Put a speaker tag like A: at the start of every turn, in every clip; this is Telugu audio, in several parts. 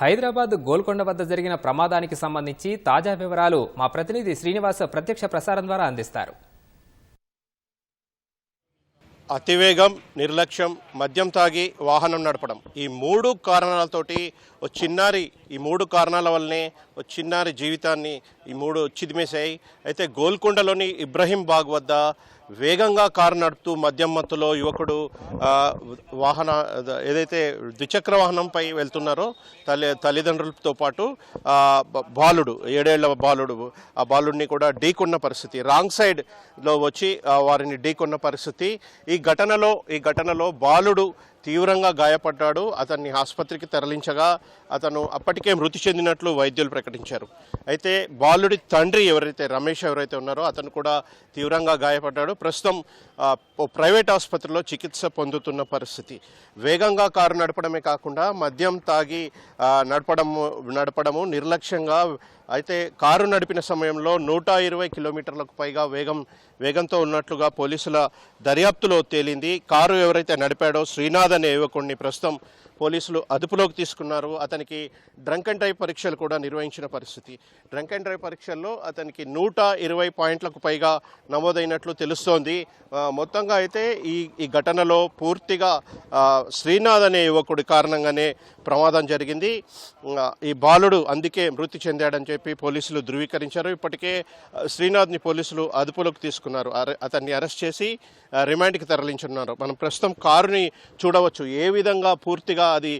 A: హైదరాబాద్ గోల్కొండ వద్ద జరిగిన ప్రమాదానికి సంబంధించి తాజా వివరాలు మా ప్రతినిధి శ్రీనివాస్ ప్రత్యక్ష ప్రసారం ద్వారా అందిస్తారు.
B: అతివేగం నిర్లక్ష్యం మద్యం తాగి వాహనం నడపడం. ఈ మూడు కారణాలతోటి ఓ చిన్నారి ఈ మూడు కారణాల వల్లనే ఓ చిన్నారి జీవితాన్ని ఈ మూడు చిదిమేశాయి. అయితే గోల్కొండలోని ఇబ్రహీం బాగ్ వద్ద వేగంగా కారు నడుపుతూ మద్యం మత్తులో యువకుడు వాహన ఏదైతే ద్విచక్ర వాహనంపై వెళ్తున్నారో తల్లి తల్లిదండ్రులతో పాటు బాలుడు ఏడేళ్ళ బాలుడు ఆ బాలుడిని కూడా ఢీకున్న పరిస్థితి. రాంగ్ సైడ్లో వచ్చి వారిని ఢీకున్న పరిస్థితి. ఈ ఘటనలో ఈ ఘటనలో బాలుడు తీవ్రంగా గాయపడ్డాడు. అతన్ని ఆసుపత్రికి తరలించగా అతను అప్పటికే మృతి చెందినట్లు వైద్యులు ప్రకటించారు. అయితే బాలుడి తండ్రి ఎవరైతే రమేష్ ఎవరైతే ఉన్నారో అతను కూడా తీవ్రంగా గాయపడ్డాడు. ప్రస్తుతం ఓ ప్రైవేట్ ఆసుపత్రిలో చికిత్స పొందుతున్న పరిస్థితి. వేగంగా కారు నడపడమే కాకుండా మద్యం తాగి నడపడము నడపడము నిర్లక్ష్యంగా అయితే కారు నడిపిన సమయంలో నూట ఇరవై కిలోమీటర్లకు పైగా వేగం వేగంతో ఉన్నట్లుగా పోలీసుల దర్యాప్తులో తేలింది. కారు ఎవరైతే నడిపాడో శ్రీనాథ్ అనే యువకుడిని ప్రస్తుతం పోలీసులు అదుపులోకి తీసుకున్నారు. అతనికి డ్రంక్ అండ్ డ్రైవ్ పరీక్షలు కూడా నిర్వహించిన పరిస్థితి. డ్రంక్ అండ్ డ్రైవ్ పరీక్షల్లో అతనికి నూట ఇరవై పాయింట్లకు పైగా నమోదైనట్లు తెలుస్తోంది. మొత్తంగా అయితే ఈ ఈ ఘటనలో పూర్తిగా శ్రీనాథ్ అనే యువకుడి కారణంగానే ప్రమాదం జరిగింది. ఈ బాలుడు అందుకే మృతి చెందాడని చెప్పి పోలీసులు ధృవీకరించారు. ఇప్పటికే శ్రీనాథ్ని పోలీసులు అదుపులోకి తీసుకున్నారు. అరె- అతన్ని అరెస్ట్ చేసి రిమాండ్కి తరలించున్నారు మనం ప్రస్తుతం కారుని చూడవచ్చు. ఏ విధంగా పూర్తిగా అది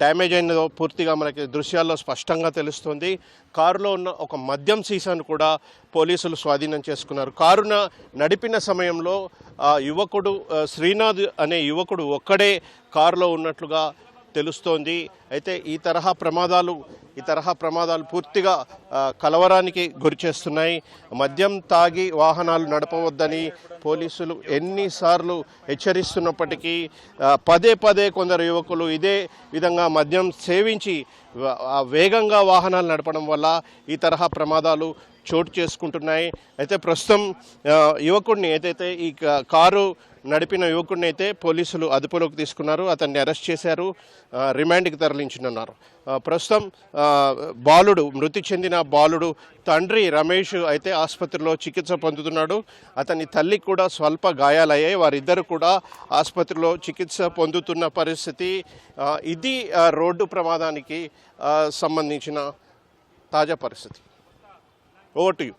B: డ్యామేజ్ అయినదో పూర్తిగా మనకి దృశ్యాల్లో స్పష్టంగా తెలుస్తుంది. కారులో ఉన్న ఒక మద్యం సీసాను కూడా పోలీసులు స్వాధీనం చేసుకున్నారు. కారున నడిపిన సమయంలో ఆ యువకుడు శ్రీనాథ్ అనే యువకుడు ఒక్కడే కారులో ఉన్నట్లుగా తెలుస్తోంది. అయితే ఈ తరహా ప్రమాదాలు ఈ తరహా ప్రమాదాలు పూర్తిగా కలవరానికి గురిచేస్తున్నాయి మద్యం తాగి వాహనాలు నడపవద్దని పోలీసులు ఎన్నిసార్లు హెచ్చరిస్తున్నప్పటికీ పదే పదే కొందరు యువకులు ఇదే విధంగా మద్యం సేవించి వేగంగా వాహనాలు నడపడం వల్ల ఈ తరహా ప్రమాదాలు చోటు చేసుకుంటున్నాయి. అయితే ప్రస్తుతం యువకుడిని ఏదైతే ఈ కారు నడిపిన యువకుడిని అయితే పోలీసులు అదుపులోకి తీసుకున్నారు. అతన్ని అరెస్ట్ చేశారు. రిమాండ్కి తరలించనున్నారు. ప్రస్తుతం బాలుడు మృతి చెందిన బాలుడు తండ్రి రమేష్ అయితే ఆసుపత్రిలో చికిత్స పొందుతున్నాడు. అతని తల్లికి కూడా స్వల్ప గాయాలయ్యాయి. వారిద్దరు కూడా ఆసుపత్రిలో చికిత్స పొందుతున్న పరిస్థితి ఇది రోడ్డు ప్రమాదానికి సంబంధించిన తాజా పరిస్థితి. Over to you.